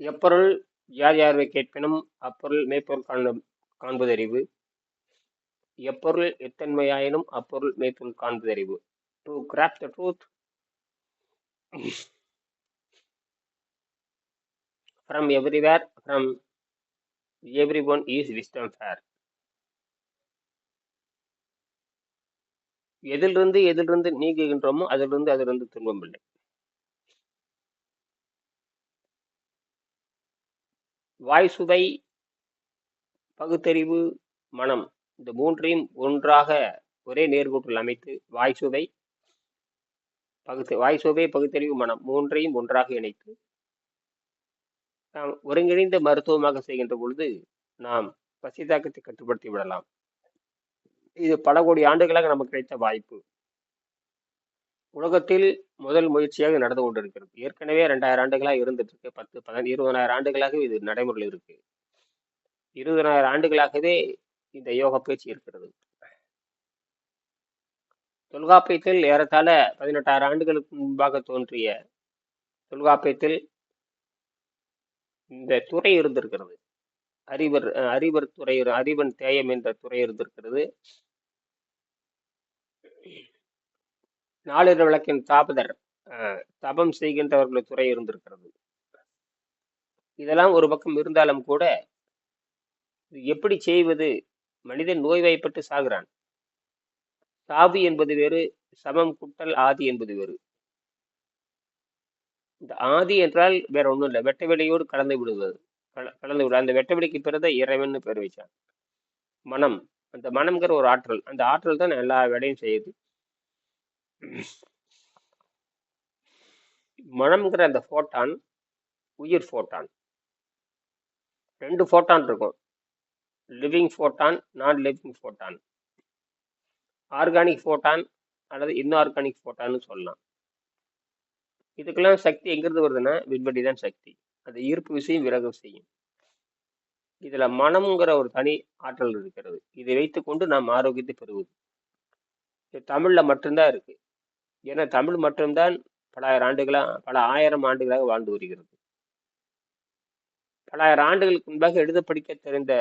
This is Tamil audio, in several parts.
எப்பொருள் யார் யார்வை கேட்பினும் அப்பொருள் மெய்ப்பொருள் காணும் காண்பதறிவு. எப்பொருள் எத்தன்மையாயினும் அப்பொருள் மெய்ப்பொருள் காண்பதறிவு. To grab the truth from everywhere from every one is wisdom fair எதிலிருந்து எதிலிருந்து நீங்குகின்றோமோ அதிலிருந்து அதிலிருந்து துன்பம் இல்லை. வாய் சுவை பகுத்தறிவு மனம். இந்த மூன்றையும் ஒன்றாக ஒரே நேர்கோட்டில் அமைத்து வாய் சுவை பகுத்து வாய் சுவை பகுத்தறிவு மனம் மூன்றையும் ஒன்றாக இணைத்து நாம் ஒருங்கிணைந்த மருத்துவமாக செய்கின்ற பொழுது நாம் பசிதாக்கத்தை கட்டுப்படுத்தி விடலாம். இது பல கோடி ஆண்டுகளாக நமக்கு கிடைத்த வாய்ப்பு. உலகத்தில் முதல் முயற்சியாக நடந்து கொண்டிருக்கிறது. ஏற்கனவே ரெண்டாயிரம் ஆண்டுகளாக இருந்துட்டு இருக்கு. பத்து பதினஞ்சு இருபதாயிரம் ஆண்டுகளாக இது நடைமுறையில் இருக்கு. இருபதனாயிரம் ஆண்டுகளாகவே இந்த யோக பயிற்சி இருக்கிறது. தொல்காப்பியத்தில் ஏறத்தாழ பதினெட்டாயிரம் ஆண்டுகளுக்கு முன்பாக தோன்றிய தொல்காப்பியத்தில் இந்த துறை இருந்திருக்கிறது. அறிவர் அஹ், அறிவர் துறை அறிவன் தேயம் என்ற துறை இருந்திருக்கிறது. நாளிர விளக்கின் தாபதர் தபம் செய்கின்றவர்கள் துறை இருந்திருக்கிறது. இதெல்லாம் ஒரு பக்கம் இருந்தாலும் கூட எப்படி செய்வது? மனிதன் நோய்வாய்ப்பட்டு சாகிறான். சாவு என்பது வேறு சமம் குட்டல் ஆதி என்பது வேறு. இந்த ஆதி என்றால் வேற ஒன்றும் இல்லை வெட்ட வெளியோடு கலந்து விடுவது. கல- கலந்து விடு அந்த வெட்ட வெளிக்கு பிறந்த இறைவன் பேர் வச்சான் மனம் அந்த மனம்ங்கிற ஒரு ஆற்றல் அந்த ஆற்றல் தான் எல்லா வேலையும் செய்யுது. மனம்ங்கிற அந்த ஃபோட்டான் உயிர் ஃபோட்டான் ரெண்டு ஃபோட்டான் இருக்கும். Living photon non living photon organic photon அல்லது இன்ஆர்கானிக் ஃபோட்டான்னு சொல்லலாம். இதுக்கெல்லாம் சக்தி எங்கிருந்து வருதுன்னா விண்வெளி தான் சக்தி. அந்த ஈர்ப்பு விசையும் விலகு விசையும் இதுல மனம்ங்கிற ஒரு தனி ஆற்றல் இருக்கிறது. இதை வைத்துக்கொண்டு நாம் ஆரோக்கியத்தை பெறுவது. இது தமிழ்ல மட்டும்தான் இருக்கு. ஏன்னா தமிழ் மட்டும்தான் பலாயிரம் ஆண்டுகளாக பல ஆயிரம் ஆண்டுகளாக வாழ்ந்து வருகிறது. பல ஆயிரம் ஆண்டுகளுக்கு முன்பாக எழுத படிக்க தெரிந்த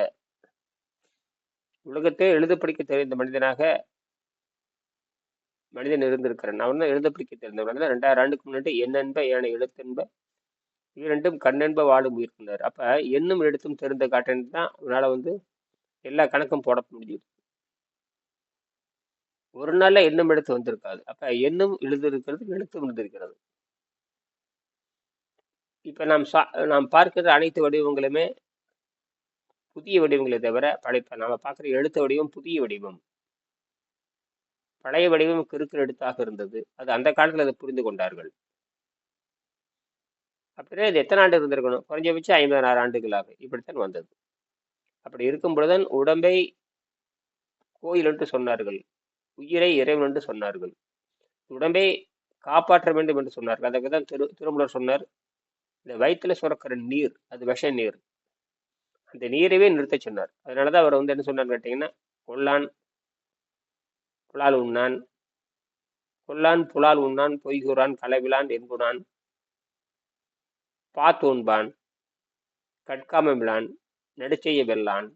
உலகத்தை எழுத படிக்க தெரிந்த மனிதனாக மனிதன் இருந்திருக்கிறான். அவன் தான் எழுத படிக்க தெரிந்தவன் தான் ரெண்டாயிரம் ஆண்டுக்கு முன்னாடி என்னென்ப என எழுத்தென்ப இரண்டும் கண்ணென்ப வாழும் உயிர்க்கின்றார் அப்ப என்னும் எழுத்தும் தெரிந்த காட்டன் தான் அவனால் வந்து எல்லா கணக்கும் போட முடியுது. ஒரு நாள்ல எண்ணம் எடுத்து வந்திருக்காது. அப்ப எண்ணும் எழுதிருக்கிறது எழுத்தும் எழுதிருக்கிறது இப்ப நாம் சா நாம் பார்க்கிற அனைத்து வடிவங்களுமே புதிய வடிவங்களை தவிர பழைய நாம பார்க்குற எழுத்து வடிவம் புதிய வடிவம். பழைய வடிவம் கிறுக்கு எழுத்தாக இருந்தது. அது அந்த காலத்தில் அதை புரிந்து கொண்டார்கள். அப்படின்னா இது எத்தனை ஆண்டு இருந்திருக்கணும்? குறைஞ்சபட்சம் ஐம்பதாயிரம் ஆண்டுகளாக இப்படித்தான் வந்தது. அப்படி இருக்கும் பொழுதுதான் உடம்பை கோயில் என்று சொன்னார்கள். உயிரை இறைவன் என்று சொன்னார்கள். உடம்பை காப்பாற்ற வேண்டும் என்று சொன்னார்கள். அதற்கு தான் திரு திருமலர் சொன்னார். இந்த வயிற்றுல சுரக்கிற நீர் அது விஷ நீர். அந்த நீரைவே நிறுத்த சொன்னார். அதனால தான் அவர் வந்து என்ன சொன்னார் கேட்டிங்கன்னா கொல்லான் புலால் உண்ணான் கொல்லான் புலால் உண்ணான் பொய்கூறான் களவிலான் என்புனான் பாத்தூன்பான் கட்காமமிலான் நடுச்செய்ய வெல்லான்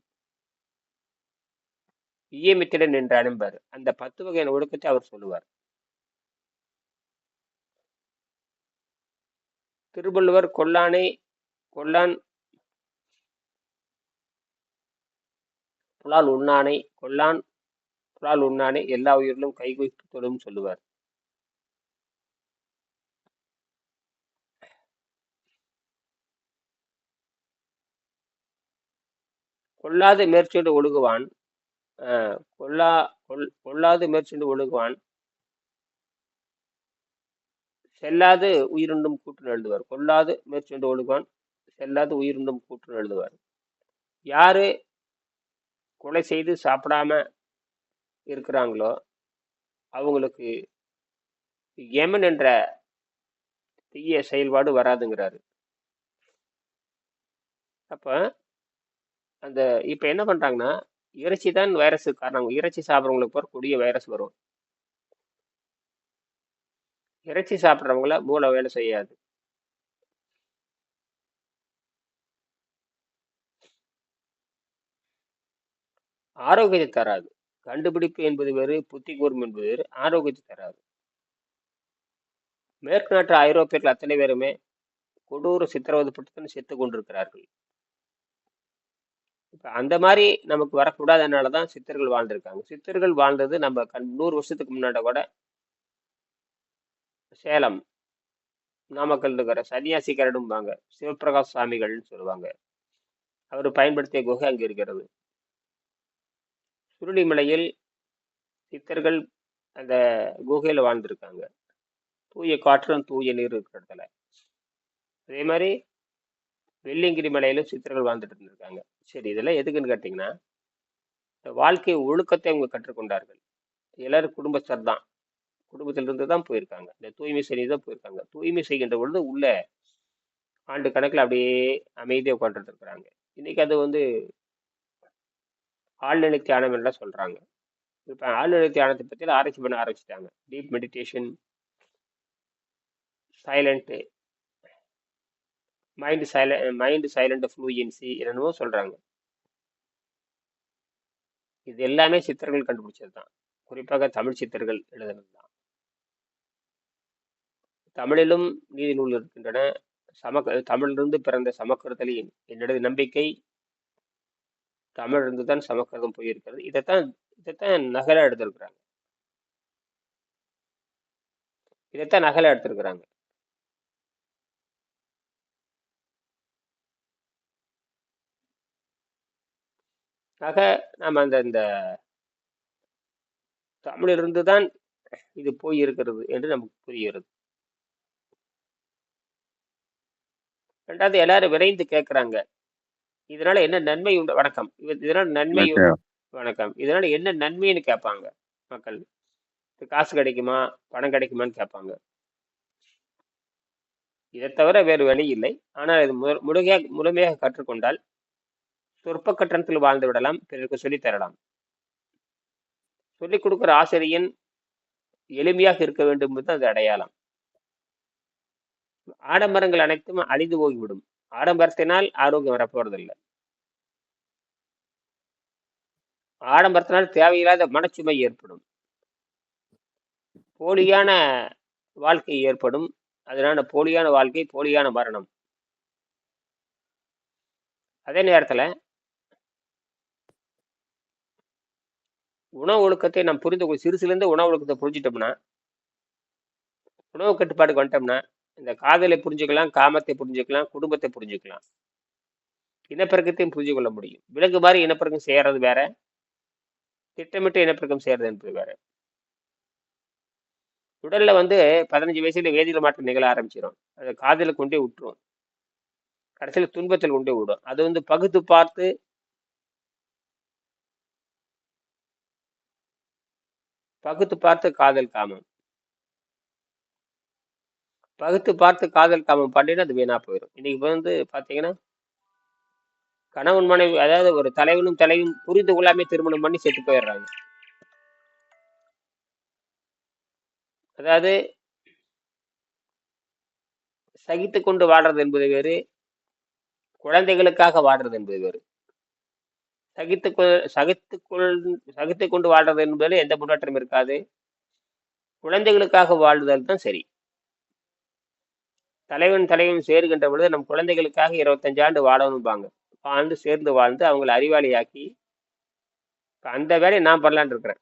ஈயமித்திடன் என்று அனுப்பார் அந்த பத்து வகையான ஒழுக்கத்தை அவர் சொல்லுவார். திருவள்ளுவர் கொல்லானை கொல்லான் புலால் உண்ணானை கொல்லான் புலால் உண்ணானை எல்லா உயிரிலும் கைகுய்த்து தொழும் சொல்லுவார். கொல்லாத மேற்சொண்டு ஒழுகுவான் கொல்லா கொல் கொல்லாது மேற்சொண்டு ஒழுகுவான். செல்லாது உயிருண்டும் கூற்று எழுதுவார். கொல்லாது மேற்சொண்டு ஒழுகுவான். செல்லாது உயிருண்டும் கூற்று எழுதுவார். யாரு கொலை செய்து சாப்பிடாம இருக்கிறாங்களோ அவங்களுக்கு யமன் என்ற தீய செயல்பாடு வராதுங்கிறாரு. அப்போ அந்த இப்போ என்ன பண்ணுறாங்கன்னா இறைச்சி தான் வைரஸுக்கு காரணம். இறைச்சி சாப்பிட்றவங்களுக்கு போகிற கொடிய வைரஸ் வரும். இறைச்சி சாப்பிட்றவங்கள மூளை வேலை செய்யாது. ஆரோக்கியத்தை தராது. கண்டுபிடிப்பு என்பது வேறு புத்தி கூர்மை என்பது வேறு ஆரோக்கியத்தை தராது. மேற்கு நாட்டு ஐரோப்பியர்கள் அத்தனை பேருமே கொடூர சித்திரவதை சித்திரவதைப்பட்டுத்தான் செத்து கொண்டிருக்கிறார்கள். இப்போ அந்த மாதிரி நமக்கு வரக்கூடாதனால தான் சித்தர்கள் வாழ்ந்திருக்காங்க. சித்தர்கள் வாழ்ந்தது நம்ம கண் நூறு வருஷத்துக்கு முன்னாடி கூட சேலம் நாமக்கல் இருக்கிற சன்னியாசி கரடும்பாங்க. சிவபிரகாஷ் சுவாமிகள்னு சொல்லுவாங்க. அவர் பயன்படுத்திய குகை அங்கே இருக்கிறது. சுருளிமலையில் சித்தர்கள் அந்த குகையில் வாழ்ந்திருக்காங்க. தூய காற்றும் தூய நீர் இருக்கிற இடத்துல. அதே மாதிரி வெள்ளியங்கிரி மலையிலும் சித்தர்கள் வாழ்ந்துட்டு இருந்திருக்காங்க. சரி இதெல்லாம் எதுக்குன்னு கேட்டிங்கன்னா இந்த வாழ்க்கை ஒழுக்கத்தை அவங்க கற்றுக்கொண்டார்கள். எல்லாரும் குடும்பஸ்தர் தான். குடும்பத்திலிருந்து தான் போயிருக்காங்க. இந்த தூய்மை செய்ய தான் போயிருக்காங்க. தூய்மை செய்கின்ற பொழுது உள்ள ஆண்டு கணக்கில் அப்படியே அமைதியாக உட்காந்துட்டு இருக்கிறாங்க. இன்னைக்கு அது வந்து ஆழ்நிலை தியானம் எல்லாம் சொல்கிறாங்க இப்போ ஆழ்நிலை தியானத்தை பற்றி ஆராய்ச்சி பண்ண ஆரம்பிச்சிட்டாங்க. Deep meditation silent mind silent mind silent fluency என்னென்னவோ சொல்கிறாங்க இது எல்லாமே சித்தர்கள் கண்டுபிடிச்சது தான் குறிப்பாக தமிழ் சித்தர்கள் எழுதுனது தான் தமிழிலும் நீதி நூல் இருக்கின்றன. சமக்க தமிழிலிருந்து பிறந்த சமக்கிருதலின் என்னுடைய நம்பிக்கை. தமிழிலிருந்து தான் சமக்கிருதம் போயிருக்கிறது. இதைத்தான் இதைத்தான் நகலாக எடுத்திருக்கிறாங்க. இதைத்தான் நகலாக எடுத்திருக்கிறாங்க. ஆக நாம் அந்த இந்த தமிழிலிருந்து தான் இது போய் இருக்கிறது என்று நமக்கு புரிகிறது. ரெண்டாவது எல்லாரும் விரைந்து கேட்குறாங்க. இதனால என்ன நன்மை உண்டு? வணக்கம். இது- இதனால நன்மை வணக்கம். இதனால என்ன நன்மைன்னு கேட்பாங்க மக்கள்? இது காசு கிடைக்குமா? பணம் கிடைக்குமான்னு கேட்பாங்க. இதை தவிர வேறு வழி இல்லை. ஆனால் இது முழுமையாக முழுமையாக கற்றுக்கொண்டால் சொற்ப கட்டணத்தில் வாழ்ந்து விடலாம் பிறருக்கு சொல்லித் தரலாம். சொல்லிக் கொடுக்கிற ஆசிரியன் எளிமையாக இருக்க வேண்டும் என்பது அது அடையாளம். ஆடம்பரங்கள் அனைத்தும் அழிந்து போய்விடும். ஆடம்பரத்தினால் ஆரோக்கியம் வரப்போறதில்லை. ஆடம்பரத்தினால் தேவையில்லாத மனச்சுமை ஏற்படும். போலியான வாழ்க்கை ஏற்படும். அதனால போலியான வாழ்க்கை போலியான மரணம். அதே நேரத்துல உணவு ஒழுக்கத்தை நாம் புரிந்து சிறுசுலேருந்து உணவு ஒழுக்கத்தை புரிஞ்சிட்டோம்னா உணவு கட்டுப்பாடுக்கு வந்துட்டோம்னா இந்த காதலை புரிஞ்சுக்கலாம் காமத்தை புரிஞ்சுக்கலாம் குடும்பத்தை புரிஞ்சுக்கலாம். இனப்பெருக்கத்தையும் புரிஞ்சு கொள்ள முடியும். விலங்கு மாதிரி இனப்பெருக்கம் செய்யறது வேற திட்டமிட்டு இனப்பெருக்கம் செய்யறது என்பது வேற. உடல்ல வந்து பதினஞ்சு வயசுல வேதியில் மாற்றம் நிகழ ஆரம்பிச்சிடும் அது காதலுக்கு கொண்டே விட்டுரும். கடைசியில் துன்பத்தில் கொண்டே விடும். அது வந்து பகுத்து பார்த்து பகுத்து பார்த்து காதல் காமம். பகுத்து பார்த்து காதல் காமம் பண்ணினா அது வீணா போயிடும் இன்னைக்கு வந்து பாத்தீங்கன்னா கணவன் மனைவி அதாவது ஒரு தலைவனும் தலையும் புரிந்து கொள்ளாமே திருமணம் பண்ணி செத்து போயிடுறாங்க. அதாவது சகித்து கொண்டு வாடுறது என்பது வேறு குழந்தைகளுக்காக வாடுறது என்பது வேறு. சகித்து கொ- சகித்து சகித்து கொண்டு வாழ்றது என்பதில் எந்த முன்னேற்றம் இருக்காது. குழந்தைகளுக்காக வாழ்தல் தான் சரி. தலைவன் தலைவன் சேருகின்ற பொழுது நம் குழந்தைகளுக்காக இருபத்தஞ்சு ஆண்டு வாழணும்பாங்க ஆண்டு சேர்ந்து வாழ்ந்து அவங்களை அறிவாளியாக்கி அந்த வேலையை நான் பண்ணலான்னு இருக்கிறேன்.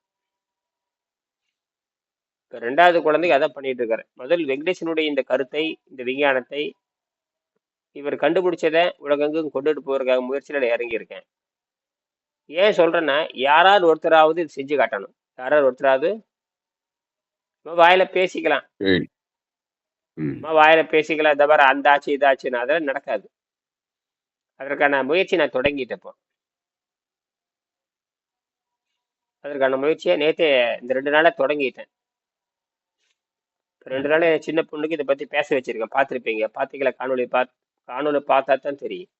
இப்போ ரெண்டாவது குழந்தைக்கு அதை பண்ணிட்டு இருக்கிறேன். முதல் வெங்கடேசனுடைய இந்த கருத்தை இந்த விஞ்ஞானத்தை இவர் கண்டுபிடிச்சதை உலகெங்கும் கொண்டுட்டு போவதற்காக முயற்சியில் இறங்கியிருக்கேன். ஏன் சொல்றேன்னா யாராவது ஒருத்தராவது இது செஞ்சு காட்டணும். யாராவது ஒருத்தராவது நம்ம வாயில பேசிக்கலாம். நம்ம வாயில பேசிக்கலாம். இந்த மாதிரி அந்த ஆச்சு இதாச்சுன்னு அதெல்லாம் நடக்காது. அதற்கான முயற்சி நான் தொடங்கிட்டேன் இப்போ. அதற்கான முயற்சியை நேத்தே இந்த ரெண்டு நாளா தொடங்கிட்டேன். ரெண்டு நாள் என் சின்ன பொண்ணுக்கு இதை பத்தி பேச வச்சிருக்கேன். பார்த்துருப்பீங்க. பார்த்தீங்களா காணொளி பார்த்து காணொளி பார்த்தா தான் தெரியும்.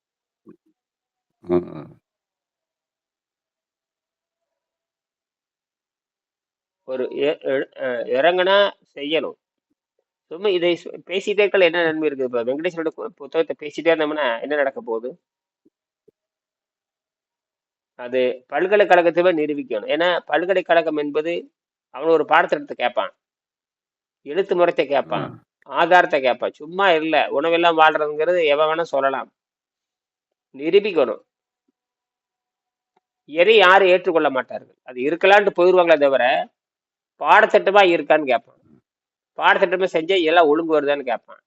ஒரு இறங்குனா செய்யணும். சும்மா இதை பேசிட்டே இருக்கலாம் என்ன நன்மை இருக்குது? இப்போ வெங்கடேஸ்வரோட புத்தகத்தை பேசிட்டே இருந்தோம்னா என்ன நடக்க போகுது? அது பல்கலைக்கழகத்தை நிரூபிக்கணும். ஏன்னா பல்கலைக்கழகம் என்பது அவன் ஒரு பாடத்திட்டத்தை கேட்பான். எழுத்து முறைத்தை கேட்பான். ஆதாரத்தை கேட்பான். சும்மா இல்லை. உணவெல்லாம் வாழ்றதுங்கிறது எவன் வேணா சொல்லலாம். நிரூபிக்கணும். எதை யாரும் ஏற்றுக்கொள்ள மாட்டார்கள். அது இருக்கலான்ட்டு போயிடுவாங்களே தவிர பாடத்திட்டமா இருக்கான்னு கேட்பான். பாடத்திட்டமா செஞ்சா எல்லாம் ஒழுங்கு வருதான்னு கேட்பான்.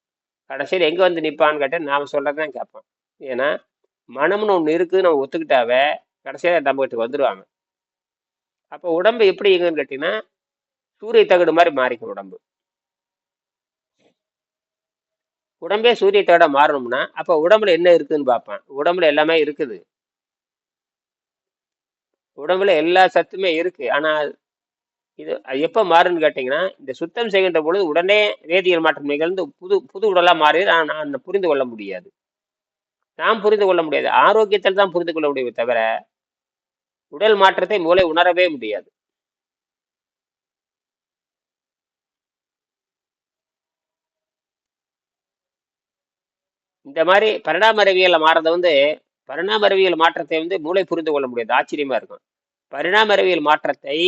கடைசியில் எங்க வந்து நிற்பான்னு கேட்டால் நாம சொல்றதான் கேட்பான். ஏன்னா மனம்னு ஒன்று இருக்குதுன்னு நம்ம ஒத்துக்கிட்டாவே கடைசியாக நம்ம வீட்டுக்கு வந்துடுவாங்க அப்போ உடம்பு எப்படி இருக்குன்னு கேட்டீங்கன்னா சூரிய தகடு மாதிரி மாறிக்கும் உடம்பு. உடம்பே சூரிய தகடா மாறணும்னா அப்போ உடம்புல என்ன இருக்குதுன்னு பார்ப்பான். உடம்புல எல்லாமே இருக்குது. உடம்புல எல்லா சத்துமே இருக்கு. ஆனால் இது அது எப்ப மாறுன்னு கேட்டீங்கன்னா இந்த சுத்தம் செய்கின்ற பொழுது உடனே வேதியியல் மாற்றம் நிகழ்ந்து புது புது உடலா மாறி நான் நான் புரிந்து கொள்ள முடியாது. நாம் புரிந்து கொள்ள முடியாது. ஆரோக்கியத்தில் தான் புரிந்து கொள்ள முடியுமே தவிர உடல் மாற்றத்தை மூளை உணரவே முடியாது. இந்த மாதிரி பரிணாம அறிவியல்ல மாறத வந்து பரிணாம அறிவியல் மாற்றத்தை வந்து மூளை புரிந்து கொள்ள முடியாது. ஆச்சரியமா இருக்கும். பரிணாம அறிவியல் மாற்றத்தை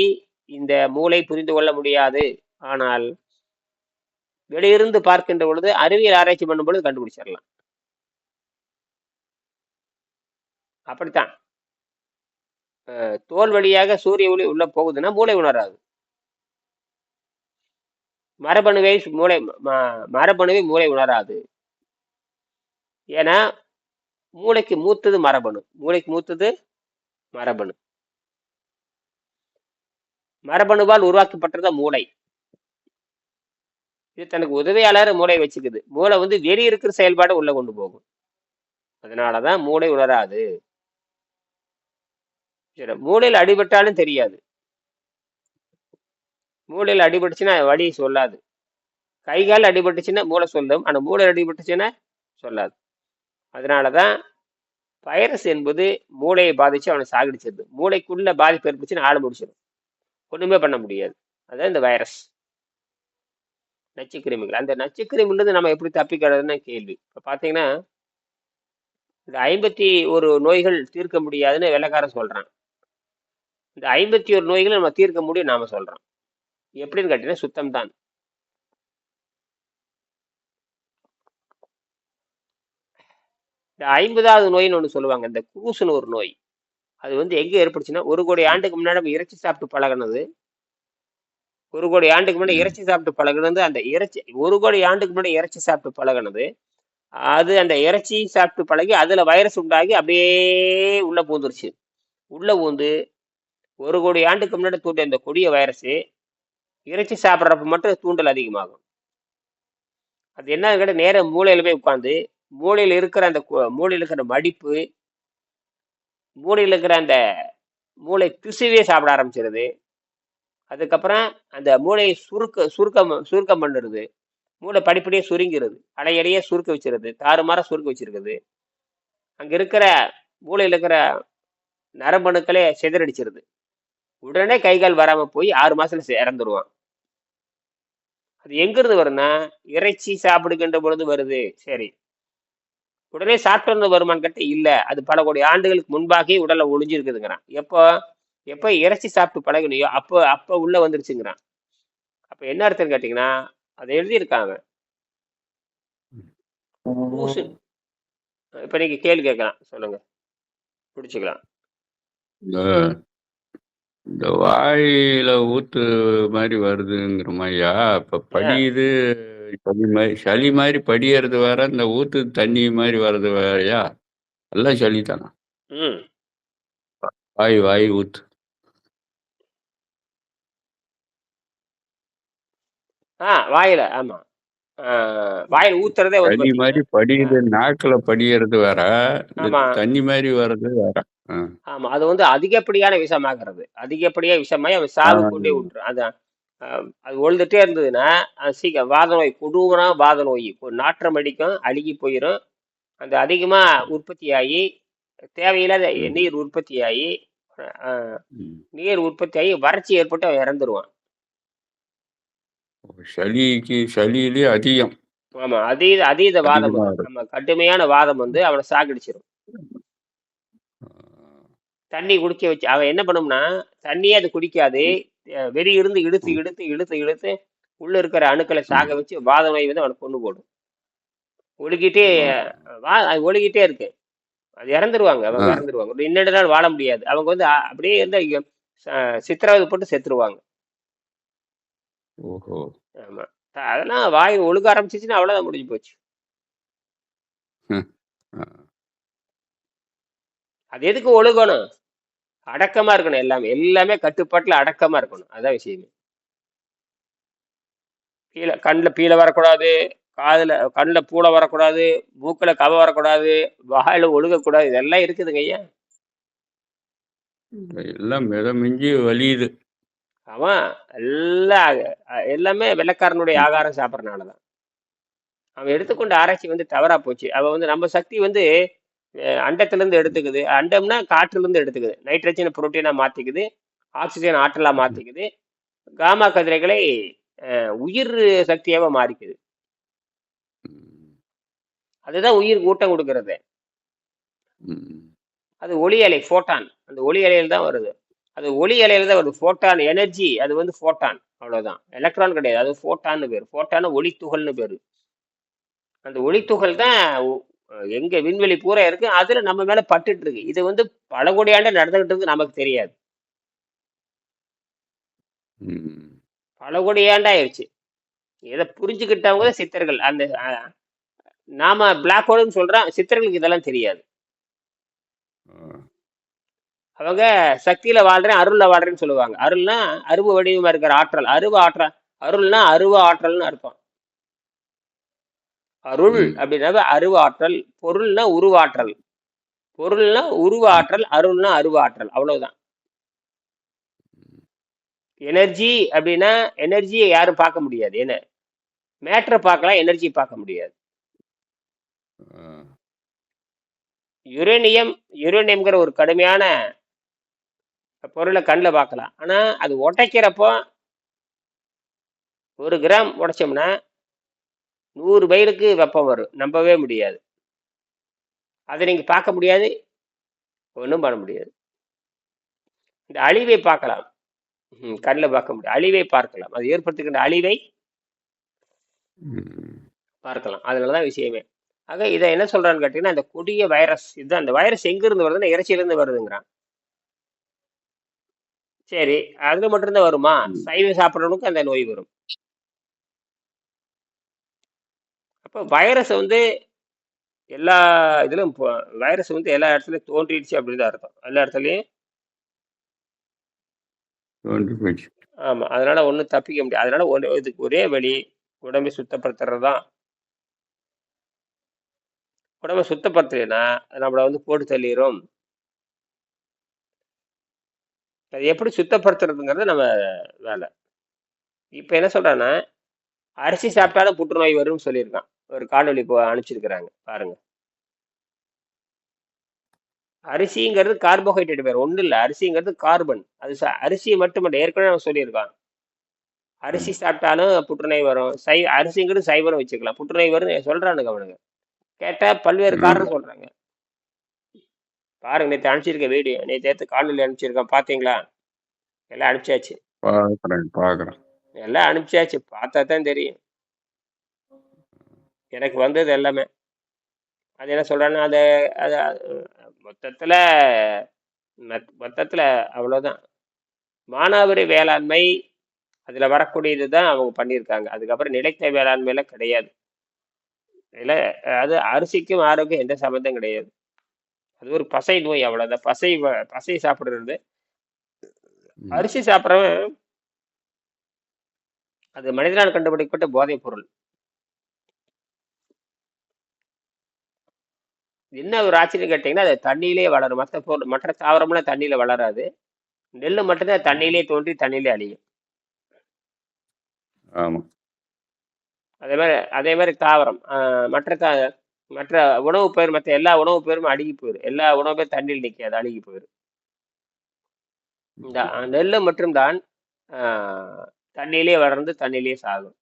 இந்த மூளை புரிந்து கொள்ள முடியாது. ஆனால் வெளியிருந்து பார்க்கின்ற பொழுது அறிவியல் ஆராய்ச்சி பண்ணும் பொழுது கண்டுபிடிச்சிடலாம். அப்படித்தான். தோல் வழியாக சூரிய ஒளி உள்ள போகுதுன்னா மூளை உணராது. மரபணுவை மூளை ம- மரபணுவை மூளை உணராது. ஏன்னா மூளைக்கு மூத்தது மரபணு. மூளைக்கு மூத்தது மரபணு. மரபணுவால் உருவாக்கப்பட்டது மூளை. இது தனக்கு உதவியாளர் மூளை வச்சுக்குது. மூளை வந்து வெறி இருக்கிற செயல்பாடு உள்ள கொண்டு போகும். அதனாலதான் மூளை உணராது சரி மூளையில் அடிபட்டாலும் தெரியாது. மூளையில் அடிபட்டுச்சுன்னா வழி சொல்லாது. கை கால் அடிபட்டுச்சுன்னா மூளை சொல்லும். ஆனால் மூளை அடிபட்டுச்சுன்னா சொல்லாது. அதனாலதான் வைரஸ் என்பது மூளையை பாதிச்சு அவனை சாகடிச்சிருது. மூளைக்குள்ள பாதிப்பு ஏற்பட்டுச்சுன்னா ஆள் முடிச்சிடும் ஒன்றுமே பண்ண முடியாது. அதான் இந்த வைரஸ் நச்சுக்கிருமிகள். அந்த நச்சுக்கிருமிலேருந்து நம்ம எப்படி தப்பிக்கிறதுன்னு கேள்வி. இப்போ பார்த்தீங்கன்னா இந்த ஐம்பத்தி ஒரு நோய்கள் தீர்க்க முடியாதுன்னு வெள்ளக்காரன் சொல்கிறான் இந்த ஐம்பத்தி ஒரு நோய்களை நம்ம தீர்க்க முடியும் நாம் சொல்கிறோம் எப்படின்னு கேட்டீங்கன்னா சுத்தம் தான் இந்த ஐம்பதாவது நோயின்னு ஒன்று சொல்லுவாங்க. இந்த குரூசுன்னு ஒரு நோய். அது வந்து எங்க ஏற்பட்டுச்சுன்னா ஒரு கோடி ஆண்டுக்கு முன்னாடி நம்ம இறைச்சி சாப்பிட்டு பழகுனது. ஒரு கோடி ஆண்டுக்கு முன்னாடி இறைச்சி சாப்பிட்டு பழகுனது அந்த இறைச்சி ஒரு கோடி ஆண்டுக்கு முன்னாடி இறைச்சி சாப்பிட்டு பழகுனது. அது அந்த இறைச்சி சாப்பிட்டு பழகி அதுல வைரஸ் உண்டாகி அப்படியே உள்ள பூந்துருச்சு. உள்ள பூந்து ஒரு கோடி ஆண்டுக்கு முன்னாடி தூண்டிய அந்த கொடிய வைரஸ் இறைச்சி சாப்பிட்றப்ப மட்டும் தூண்டல் அதிகமாகும். அது என்ன கேட்ட நேர மூளையில போய் உட்காந்து மூளையில இருக்கிற அந்த மூளையில இருக்கிற மடிப்பு மூளையில் இருக்கிற அந்த மூளை திசுவே சாப்பிட ஆரம்பிச்சிருது. அதுக்கப்புறம் அந்த மூளையை சுருக்க சுருக்கம் சுருக்கம் பண்ணுறது. மூளை படிப்படியே சுருங்கிறது அடையடையே சுருக்க வச்சிருது. தாறுமாற சுருக்க வச்சிருக்குது. அங்கே இருக்கிற மூளையில் இருக்கிற நரம்பணுக்களே சிதறடிச்சிருது. உடனே கை கால் போய் ஆறு மாதத்தில் இறந்துருவான். அது எங்கிருந்து வரும்னா இறைச்சி சாப்பிடுகின்ற பொழுது வருது. சரி. உடனே சாப்பிட்டு வருமான்னு கேட்டா இல்ல. அது பல கோடி ஆண்டுகளுக்கு முன்பாகவே உடல்ல ஒளிஞ்சிருக்குதுங்கிறான். எப்போ? எப்போ இறைச்சி சாப்பிட்டு பழகினியோ அப்போ அப்போ உள்ள வந்துருச்சுங்கிறான். அப்ப என்ன அர்த்தம் கேட்டீங்கன்னா அதை எழுதியிருக்காங்க. ஊசு இப்ப நீங்க கேள்வி கேட்கலாம். சொல்லுங்க. பிடிச்சிக்கலாம். இந்த வாயில ஊத்து மாதிரி வருதுங்கிற மாதிரியா? இப்ப படியுது சளி மாதிரி சளி மாதிரி படியறது வேற இந்த ஊத்து தண்ணி மாதிரி வர்றது வேறயா? எல்லாம் சளி தானா வாய் வாய் ஊத்து. ஆ வாயில ஆமா. வாயில ஊத்துறதே சளி மாதிரி படியுது நாக்குல படியறது வேற தண்ணி மாதிரி வர்றது வேற. ஆமா அது வந்து அதிகப்படியான விஷமாகிறது அதிகப்படியா விஷமாயி அவன். சாவு கொண்டே விட்டுரும் அதான். அது ஒழுதுட்டே இருந்ததுன்னா சீக்கிரம் வாத நோய் கொடூரா வாத நோய் ஒரு நாற்றம் அடிக்கும் அழுகி போயிடும் அந்த அதிகமா உற்பத்தியாகி தேவையில்லாத ம். நீர் உற்பத்தியாகி ஆஹ் ம். நீர் உற்பத்தியாகி வறட்சி ஏற்பட்டு அவன் இறந்துருவான். சளிக்கு சளியிலே அதிகம். ஆமா அதீத அதீத வாதம் நம்ம கடுமையான வாதம் வந்து அவனை சாகடிச்சிடும். தண்ணி குடிக்க வச்சு அவன் என்ன பண்ணும்னா தண்ணியே அது குடிக்காது. வெறி இருந்து இழுத்து இழுத்து இழுத்து இழுத்து உள்ள இருக்கிற அணுக்களை. சாக வச்சு வாத நோய் வந்து அவனுக்கு கொண்டு போடும். ஒழுகிட்டே. வா அது ஒழுகிட்டே இருக்கு. அது இறந்துருவாங்க அவங்க இறந்துருவாங்க. ஒரு நாள் வாழ முடியாது. அவங்க வந்து அப்படியே ச- சித்திரவதை போட்டு செத்துருவாங்க. ஆமா. அதெல்லாம் வாய் ஒழுக ஆரம்பிச்சிச்சுன்னா அவ்வளவுதான் முடிஞ்சு போச்சு. அது எதுக்கு ஒழுகணும்? அடக்கமா இருக்கணும் எல்லாமே. எல்லாமே கட்டுப்பாட்டுல அடக்கமா இருக்கணும். அதான் விஷயமே. கீழே கண்ணில் பீலை வரக்கூடாது. காதுல கண்ணில் பூளை வரக்கூடாது. மூக்குல கவ வரக்கூடாது. வாயில ஒழுகக்கூடாது. இதெல்லாம் இருக்குதுங்க ஐயா. எல்லாம் மித மிஞ்சி வலியுது. அவன் எல்லாம் அ- எல்லாமே வெள்ளைக்காரனுடைய ஆகாரம் சாப்பிட்றனால தான் அவன் எடுத்துக்கொண்ட ஆராய்ச்சி வந்து தவறா போச்சு. அவன் வந்து நம்ம சக்தி வந்து அண்டத்திலேருந்து எடுத்துக்குது. அண்டம்னா காற்றுலேருந்து எடுத்துக்குது. நைட்ரஜனை புரோட்டீனாக மாற்றிக்குது ஆக்சிஜன் ஆற்றலாக மாற்றிக்குது காமா கதிரைகளை உயிர் சக்தியாக மாறிக்குது. அதுதான் உயிர் ஊட்டம் கொடுக்கறது. அது ஒளி அலை ஃபோட்டான். அந்த ஒளி அலையில் தான் வருது. அது ஒளி அலையில தான் வருது. ஃபோட்டான் எனர்ஜி அது வந்து ஃபோட்டான். அவ்வளோதான் எலக்ட்ரான் கிடையாது. அது ஃபோட்டான்னு பேர். ஃபோட்டான ஒளித்துகள்னு பேர். அந்த ஒளித்துகள் தான் எங்க விண்வெளி பூரா இருக்கு. அதுல நம்ம மேல பட்டுட்டு இருக்கு. இது வந்து பல கோடி ஆண்டு நடந்துகிட்டு இருக்கு நமக்கு தெரியாது. பல கோடி ஆண்டு ஆயிடுச்சு இதை புரிஞ்சுக்கிட்டவங்க சித்தர்கள். அந்த நாம பிளாக் ஹோல்னு சொல்றோம். சித்தர்களுக்கு இதெல்லாம் தெரியாது. அவங்க சக்தியில வாழ்றேன் அருள்ல வாழ்றேன்னு சொல்லுவாங்க. அருள்னா அருவு வடிவமா இருக்கிற ஆற்றல். அருவ ஆற்றல் அருள்னா அருவ ஆற்றல்னு அர்த்தம். அருள் அப்படின்னா அருவ ஆற்றல் பொருள்னா உருவாற்றல். பொருள்னா உருவ ம், ஆற்றல் அருள்னா அருவ ஆற்றல் அவ்வளவுதான். எனர்ஜி அப்படின்னா எனர்ஜியை யாரும் பார்க்க முடியாது. என்ன? மேட்ரை பார்க்கலாம் எனர்ஜி பார்க்க முடியாது. யுரேனியம் யுரேனியம்ங்கிற ஒரு கடுமையான பொருளை கண்ணில் பார்க்கலாம். ஆனா அது உடைக்கிறப்போ ஒரு கிராம் உடைச்சோம்னா நூறு பைலுக்கு வெப்பம் வரும். நம்பவே முடியாது. அதை நீங்க பார்க்க முடியாது. ஒன்றும் பண்ண முடியாது. இந்த அழிவை பார்க்கலாம். கண்ணில் பார்க்க முடியும் அழிவை பார்க்கலாம். அது ஏற்படுத்துகின்ற அழிவை பார்க்கலாம். அதனாலதான் விஷயமே. ஆக இதை என்ன சொல்றான்னு கேட்டீங்கன்னா இந்த கொடிய வைரஸ் இதுதான் அந்த வைரஸ் எங்கிருந்து வருதுன்னா இறைச்சியிலிருந்து வருதுங்கிறான். சரி அது மட்டும்தான் வருமா. சைவம் சாப்பிட்றவனுக்கு அந்த நோய் வரும். அப்போ வைரஸ் வந்து எல்லா இதுலயும் வைரஸ் வந்து எல்லா இடத்துலயும் தோன்றிடுச்சு அப்படின்னு தான் அர்த்தம். எல்லா இடத்துலயும். தோன்றி போச்சு ஆமா அதனால ஒன்றும் தப்பிக்க முடியாது. அதனால ஒன்று இதுக்கு ஒரே வழி உடம்பை சுத்தப்படுத்துறது தான் உடம்பை சுத்தப்படுத்தலைன்னா நம்மளை வந்து போட்டு தள்ளிடும் அது எப்படி சுத்தப்படுத்துறதுங்கிறது நம்ம வேலை. இப்போ என்ன சொல்றேன்னா அரிசி சாப்பிட்டாலும் புற்றுநோய் வரும்னு சொல்லியிருக்கான். ஒரு இப்போ அனுப்பிச்சிருக்கிறாங்க. பாருங்க. அரிசிங்கிறது கார்போஹைட்ரேட் பேர் ஒன்றும் இல்லை. அரிசிங்கிறது கார்பன் அது அரிசி மட்டுமல்ல ஏற்கனவே அவன் சொல்லியிருக்கான் அரிசி சாப்பிட்டாலும் புற்றுநோய் வரும். சை அரிசிங்கிறது சைவரம் வச்சுக்கலாம். புற்றுநோய் வரும் சொல்றானுங்க அவனுங்க. கேட்டா பல்வேறு. காரணம் சொல்றாங்க. பாருங்க நேற்று அனுப்பிச்சிருக்க வீடியோ. நேற்று நேற்று காணொலி அனுப்பிச்சிருக்கேன் பாத்தீங்களா? எல்லாம் அனுப்பிச்சாச்சு. பார்க்குறேன் பார்க்குறேன் எல்லாம் அனுப்பிச்சாச்சு. பார்த்தா தான் தெரியும். எனக்கு வந்தது எல்லாமே. அது என்ன சொல்றான்னா அது அது மொத்தத்துல மொத்- மொத்தத்துல அவ்வளவுதான். மானாவாரி வேளாண்மை அதுல வரக்கூடியது தான் அவங்க பண்ணியிருக்காங்க. அதுக்கப்புறம் நிலைத்த வேளாண்மையில கிடையாது. இல்ல அது அரிசிக்கும் ஆரோக்கியம் எந்த சம்மந்தம் கிடையாது. அது ஒரு பசை நோய் அவ்வளவுதான். பசை பசை சாப்பிடுறது. அரிசி சாப்பிட்றவன் அது மனிதனால் கண்டுபிடிக்கப்பட்ட போதைப் பொருள். என்ன ஒரு ஆச்சரியம் கேட்டீங்கன்னா அது தண்ணியிலே வளரும். மற்ற பொருள் மற்ற தாவரம்லாம் தண்ணியில வளராது. நெல் மட்டும்தான் தண்ணியிலே தோன்றி தண்ணியிலே அழியும். ஆமாம் அதே மாதிரி அதே மாதிரி தாவரம். ஆஹ் மற்ற தா மற்ற உணவு பயிர் மற்ற எல்லா உணவு பயிரும் அழுகி போயிடும் எல்லா உணவு பயிர் தண்ணியில் நிற்காது அழுகி போயிடும் இந்த நெல் மட்டும்தான் தண்ணியிலே வளர்ந்து தண்ணியிலே சாகும்.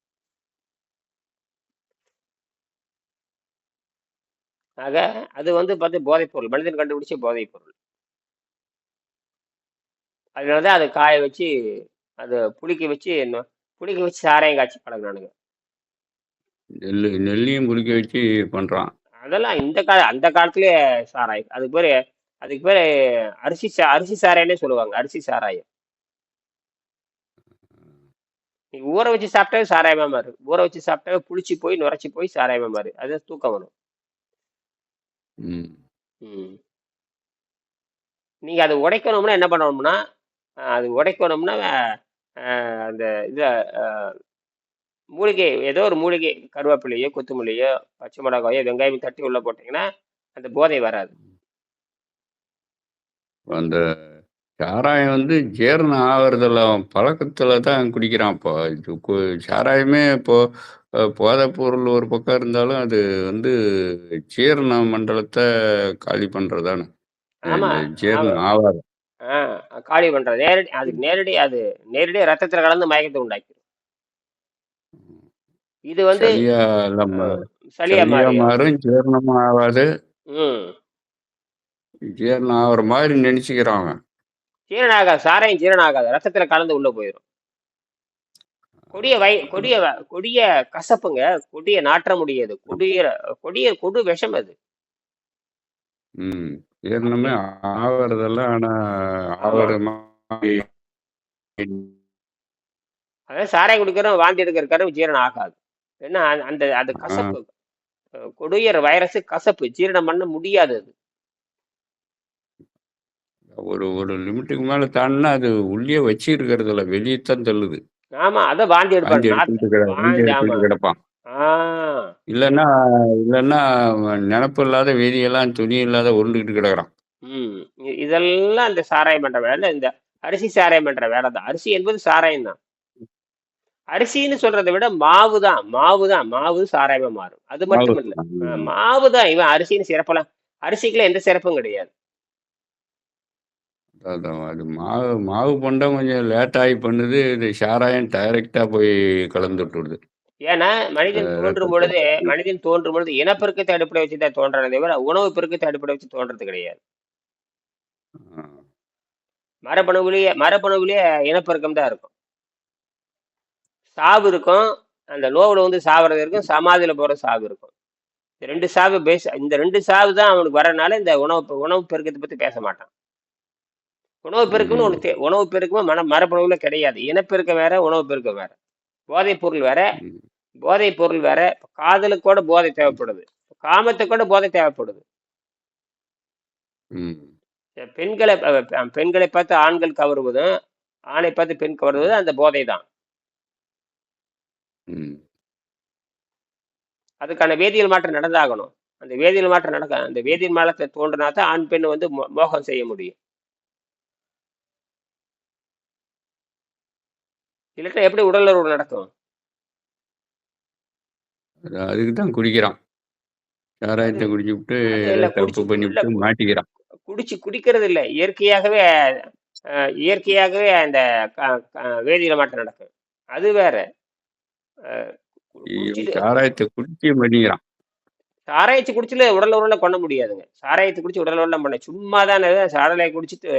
ஆக அது வந்து பார்த்து போதைப் பொருள் மனிதன் கண்டுபிடிச்ச போதைப் பொருள் அதனால தான் அதை காய வச்சு அதை புளிக்க வச்சு புளிக்க வச்சு சாராயம் காய்ச்சி பழகுனானுங்க. நெல்லு நெல்லையும் புளிக்க வச்சு பண்றான். அதெல்லாம் இந்த கால அந்த காலத்திலே சாராயம். அதுக்கு பேர் அதுக்கு பேர் அரிசி சா அரிசி சாராயம்னே சொல்லுவாங்க. அரிசி சாராயம். நீ ஊற வச்சு சாப்பிட்டாவே சாராயமா மாறு. ஊற வச்சு சாப்பிட்டாவே புளிச்சு போய் நுரைச்சி போய் சாராயமா மாறு. அது தூக்கம் வரும். ம். ம். நீங்க அதை உடைக்கணும்னா என்ன பண்ணணும்னா அஹ் அது உடைக்கணும்னா அஹ் அந்த இத மூலிகை ஏதோ ஒரு மூலிகை கருவேப்பிலையோ கொத்தமல்லியோ பச்சை மிளகாயோ வெங்காயம் தட்டி உள்ள போட்டீங்கன்னா அந்த போதை வராது. அந்த சாராயம் வந்து ஜீரணம் ஆகிறதுல பழக்கத்துல தான் குடிக்கிறான் இப்போ. இது கு- சாராயமே இப்போ அஹ், போதைப் பொருள் ஒரு பக்கம் இருந்தாலும் அது வந்து ஜீரண மண்டலத்தை காலி பண்றதானே ஜீரணம் ஆஹ் காலி பண்றது. நேரடி அதுக்கு நேரடி அது நேரடியாக ரத்தத்துல கலந்து மயக்கத்தை உண்டாக்கிடும் இது வந்து சளியா மாறும். ஜீரணமும் ஆகாது ஜீரணம் ஆகிற மாதிரி நினைச்சுக்கிறான் ஜீரணம் ஆகாது. சாராயம் ஜீரணம் ஆகாது. ரத்தத்துல கலந்து உள்ள போயிடும் கொடிய வை கொடிய கொடிய கசப்புங்க கொடிய நாற்றமுடையது. கொடிய கொடிய கொடு விஷம் அது. ம். ஜீரணமே ஆகிறதெல்லாம் ஆனா மாதிரி அதாவது சாராயம் குடிக்கிறோம் வாந்தி எடுக்கிறக்காரும் ஜீரணம் ஆகாது. ஏன்னா அந்த அது கசப்பு. அஹ் கொடிய வைரஸ் கசப்பு. ஜீரணம் பண்ண முடியாது அது. ஒரு ஒரு லிமிட்டுக்கு மேல தாண்டினா அது உள்ளே வச்சு இருக்கிறதுல வெளியே தான் தள்ளுது. ஆமா அதை வாந்தி எடுப்பான் இல்லைன்னா இல்லைன்னா நினப்பு இல்லாத வேதியெல்லாம் துணி இல்லாத உருண்டுகிட்டு கிடக்குறான். இதெல்லாம் இந்த சாராயம் பண்ற வேலை இந்த அரிசி சாராயம் பண்ற வேலை தான். அரிசி என்பது சாராயம் தான். அரிசின்னு சொல்றதை விட மாவு தான் மாவு தான் மாவு சாராயமா மாறும். அது மட்டும் இல்ல. மாவு தான். இவன் அரிசின்னு சிறப்பெல்லாம் அரிசிக்குள்ள எந்த சிறப்பும் கிடையாது. அதான் அது மாவு மாவு பண்டம் கொஞ்சம் லேட் ஆகி பண்ணுது. இது சாராயம் டைரக்டா போய் கலந்து விட்டுடுது. ஏன்னா மனிதன் தோன்றும் பொழுது மனிதன் தோன்றும் பொழுது இனப்பெருக்கத்தை அடிப்படை வச்சு தான் தோன்றதை தவிர உணவு பெருக்கத்தை அடிப்படை வச்சு தோன்றது கிடையாது. மரபணுவிலேயே மரபணுவிலேயே இனப்பெருக்கம் தான் இருக்கும். சாவு இருக்கும். அந்த நோவுல வந்து சாவுறது இருக்கும். சமாதியில போற சாவு இருக்கும். இந்த ரெண்டு சாவு பேச இந்த ரெண்டு சாவு தான் அவனுக்கு வரனால இந்த உணவு உணவு பெருக்கத்தை பத்தி பேச மாட்டான். உணவு பெருக்கம்னு. ஒன்று உணவு பெருக்கமும் மன மரபணுவுல கிடையாது இனப்பெருக்கம் வேற உணவு பெருக்கம் வேற போதைப் பொருள் வேற. போதைப் பொருள் வேற காதலுக்கு கூட போதை தேவைப்படுது காமத்துக்கு கூட போதை தேவைப்படுது. பெண்களை பெண்களை பார்த்து ஆண்கள் கவருவதும் ஆணை பார்த்து பெண் கவருவதும் அந்த போதை தான். அதுக்கான வேதியியல் மாற்றம் நடந்தாகணும் அந்த வேதியியல் மாற்றம் நடக்க அந்த வேதியியல் மாற்றத்தை தோன்றினா தான் ஆண் பெண் வந்து மோகம் செய்ய முடியும் இல்லாட்டா எப்படி உடலுறவு நடக்கும்? அது அதுக்கு தான் குடிக்கிறான். சாராயத்தை குடிச்சு விட்டு தப்பு பண்ணி விட்டு மாட்டிக்கிறான். குடிச்சு குடிக்கிறது இல்லை இயற்கையாகவே இயற்கையாகவே அந்த வேதியியல் மாற்றம் நடக்கும். அது வேற. சாராயத்தை குடிச்சு பண்ணிக்கிறான் சாராயத்தை குடிச்சுல உடல் உருளை பண்ண முடியாதுங்க. சாராயத்தை குடிச்சு உடல் உருளை பண்ண சும்மா தானே சாராயை குடிச்சிட்டு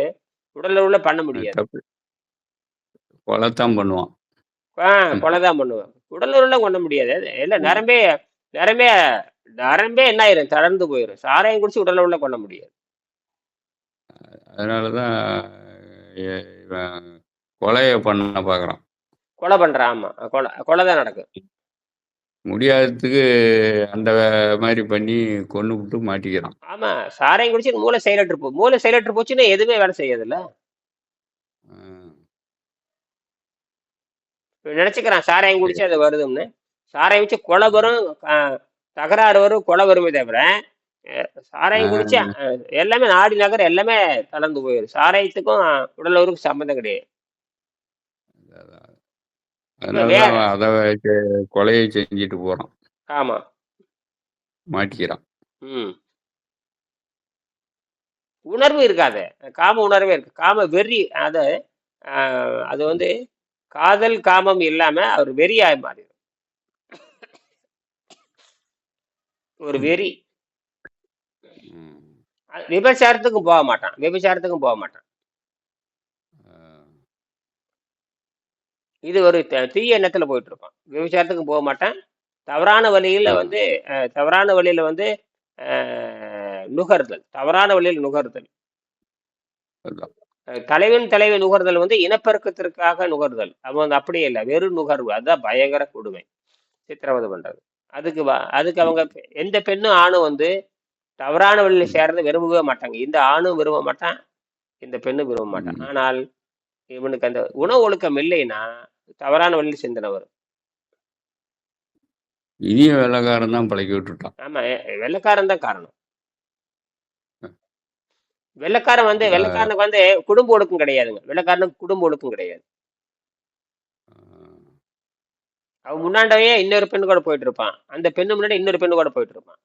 உடல் உருளை பண்ண முடியாது. கொலைத்தான் பண்ணுவான். ஆ கொலை தான் பண்ணுவேன். உடல் உருளை பண்ண முடியாது இல்ல. நரம்பே நரம்பே நரம்பே என்ன ஆயிரும்? தளர்ந்து போயிடும் சாராயம் குடிச்சு உடல் உருளை பண்ண முடியாது. அதனால தான் இவன் கொலையை பண்ண பார்க்குறான் கொலை பண்றான் ஆமா. கொலை கொலை தான் நடக்கும் முடியாததுக்கு அந்த மாதிரி பண்ணி கொண்டு விட்டு மாட்டிக்கிறான். ஆமா சாராயம் குடிச்சு மூளை செயலற்று போ மூளை செயலற்று போச்சுன்னா எதுவுமே வேலை செய்யாதுல்ல? நினைச்சுக்கிறான் சாராயம் குடிச்சு அது வருதுன்னு சாராயம் வச்சு கொலை வரும் தகராறு வரும் கொலை வருமே தவிர சாராயம் குடிச்சு எல்லாமே நாடி நகர் எல்லாமே கலந்து போயிடும் சாராயத்துக்கும் உடலுறவுக்கும் சம்மந்தம் கிடையாது. அதை கொலையை செஞ்சுட்டு போறான். ஆமா. மாட்டிக்கிறான். ம். உணர்வு இருக்காது. காம உணர்வே இருக்கு. காம வெறி அது அது வந்து காதல் காமம் இல்லாம அவர் வெறியாய் மாறிடும். ஒரு. வெறி. விபச்சாரத்துக்கும் போக மாட்டான். விபச்சாரத்துக்கும் போக மாட்டான். இது ஒரு தீய எண்ணத்துல போயிட்டு இருப்பான் விபச்சாரத்துக்கு போக மாட்டான். தவறான வழியில வந்து தவறான வழியில வந்து நுகர்தல். தவறான வழியில் நுகர்தல். தலைவன் தலைவி நுகர்தல் வந்து இனப்பெருக்கத்திற்காக நுகர்தல். அவன் வந்து அப்படியே இல்லை வெறும் நுகர்வு. அதுதான் பயங்கர கொடுமை. சித்திரவதை பண்றது. அதுக்கு அதுக்கு அவங்க எந்த பெண்ணும் ஆணும் வந்து தவறான வழியில ம், சேர்றதை விரும்பவே மாட்டாங்க. இந்த ஆணும் விரும்ப மாட்டான் இந்த பெண்ணும் விரும்ப மாட்டான். ஆனால் இவனுக்கு அந்த உணவு ஒழுக்கம் இல்லைன்னா தவறான வழியில் சிந்தனை வரும் இனிய வெள்ளக்காரன் தான் பழக்கி விட்டுட்டான். ஆமா வெள்ளைக்காரன் தான் காரணம். வெள்ளைக்காரன் வந்து வெள்ளைக்காரனுக்கு வந்து குடும்ப ஒழுக்கம் கிடையாதுங்க. வெள்ளைக்காரனுக்கு குடும்ப ஒழுக்கம் கிடையாது. அவன் முன்னாடியே இன்னொரு பெண்ணு கூட போயிட்டு இருப்பான். அந்த பெண்ணு முன்னாடி இன்னொரு பெண்ணு கூட போயிட்டு இருப்பான்.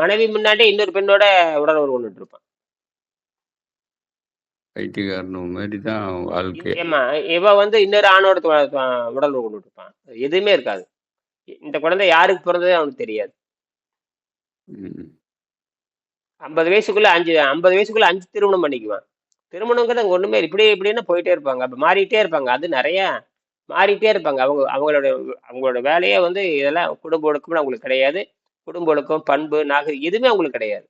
மனைவி முன்னாடி இன்னொரு பெண்ணோட உடலுறவு கொண்டுட்டு இருப்பான். ஏம்மா இவ வந்து இன்னொரு ஆணோட உடலுறவு கொண்டுட்டு இருப்பான். எதுவுமே இருக்காது. இந்த குழந்தை யாருக்கு பிறந்ததே அவனுக்கு தெரியாது. ஐம்பது வயசுக்குள்ள அஞ்சு ஐம்பது வயசுக்குள்ள அஞ்சு திருமணம் பண்ணிக்குவான். திருமணங்கிறது அங்க ஒண்ணுமே இல்ல. இப்படி இப்படின்னு போயிட்டே இருப்பாங்க. அப்ப மாறிட்டே இருப்பாங்க. அது நிறைய மாறிட்டே இருப்பாங்க. அவங்க அவங்களோட அவங்களோட வேலையே வந்து இதெல்லாம் குடும்ப ஒழுக்கம்னு அவங்களுக்கு கிடையாது. குடும்ப ஒழுக்கம் பண்பு நாகரிகம் எதுவுமே அவங்களுக்கு கிடையாது.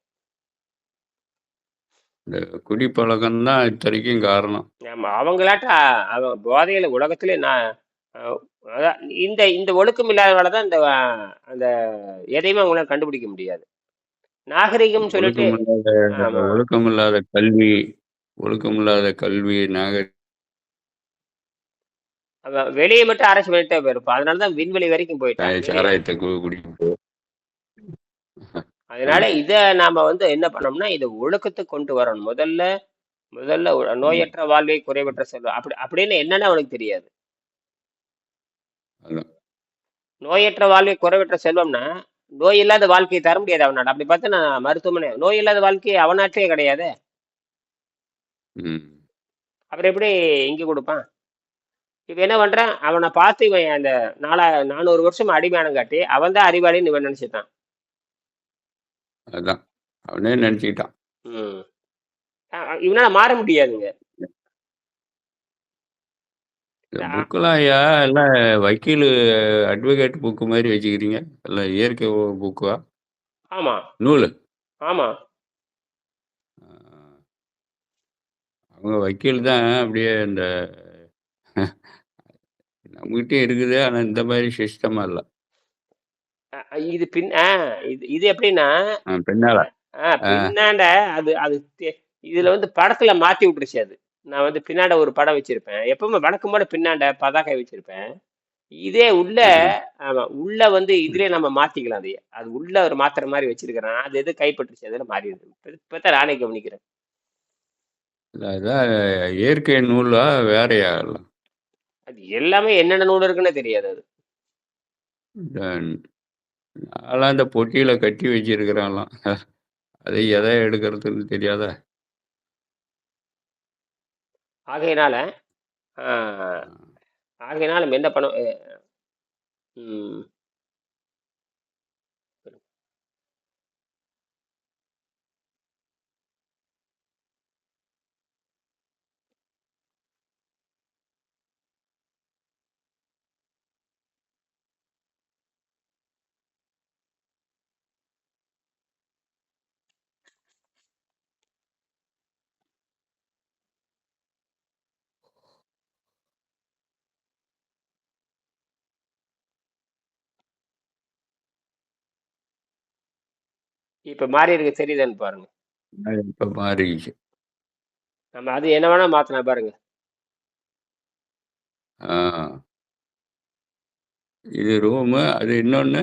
இந்த குடிப்பழக்கம் தான் இத்தனைக்கும் காரணம். ஆமா. அவங்களாட்ட அவன் போதையில உலகத்திலே நான் அதான் இந்த இந்த ஒழுக்கம் இல்லாதனால தான் இந்த அந்த எதையுமே அவங்களால கண்டுபிடிக்க முடியாது. நாகரிகம் சொல்லிட்டு ஒழுக்கமில்லாத கல்வி ஒழுக்கமில்லாத கல்வி நாகரிகம் அவன் வெளியே மட்டும் அரசு பண்ணிட்டே போயிருப்பான் அதனால தான் விண்வெளி வரைக்கும் போயிட்டான் வெளியே சாராயத்தை கு- குடிக்கிட்டு அதனால இத நாம வந்து என்ன பண்ணோம்னா இதை ஒழுக்கத்துக்கு கொண்டு வரணும். முதல்ல முதல்ல நோயற்ற வாழ்வை குறைவற்ற செல்வம் அப்படி அப்படின்னு என்னன்னு அவனுக்கு தெரியாது. நோயற்ற வாழ்வை குறைவற்ற செல்வம்னா நோய் இல்லாத வாழ்க்கையை தர முடியாது அவனால. அப்படி பார்த்தா நான் மருத்துவமனை நோய் இல்லாத வாழ்க்கை அவனாட்டே கிடையாது. அப்புறம் எப்படி இங்க கொடுப்பான்? இப்ப என்ன பண்றான்? அவனை பார்த்து இவன் அந்த நாலா நானூறு வருஷம் அடிமையானம் காட்டி அவன் தான் அறிவாளின்னு இவன் நினைச்சிட்டான். அதான். அவனே நினைச்சுக்கிட்டான். இவனால மாற முடியாதுங்க. இந்த புக்கெல்லாம் ஐயா எல்லாம் வக்கீல் அட்வொகேட் புக்கு மாதிரி வச்சுக்கிறீங்க? எல்லாம் இயற்கை புக்கா ஆமா. நூல். ஆமா. அவங்க வக்கீல் தான் அப்படியே இந்த நம்மகிட்டே இருக்குது ஆனால் இந்த மாதிரி சிஸ்டமாக இல்லை. இது பின் இது இது எப்படின்னா பின்னால. பின்னாண்ட அது அது இதுல வந்து படத்துல மாத்தி விட்டுருச்சு அது. நான் வந்து பின்னாண்ட ஒரு படம் வச்சிருப்பேன். எப்பவுமே வழக்கம் போல பின்னாண்ட பதாகை வச்சிருப்பேன். இதே உள்ள ஆமா உள்ள வந்து இதுலயே நம்ம மாத்திக்கலாம் அதையே. அது உள்ள ஒரு மாத்திர மாதிரி வச்சிருக்கிறேன். அது எது கைப்பற்றுச்சு அதுல மாறிடுது? இப்ப- இப்பதான் நானே கவனிக்கிறேன். அதான் இயற்கை நூலா வேறையா? அது எல்லாமே என்னென்ன நூல் இருக்குன்னு தெரியாது அது. இந்த நான்லாம் இந்த பொட்டியில் கட்டி வச்சிருக்கிறான்லாம். அதை எதை எடுக்கிறதுன்னு தெரியாதா? ஆகையினால ஆகையினால நம்ம என்ன பண்ண இப்ப மாறி இருக்கு தெரியுதான்னு பாருங்க. இப்போ மாறிடுச்சு நம்ம அது என்ன வேணா மாத்தலாம் பாருங்க. இது ரூமு அது இன்னொன்று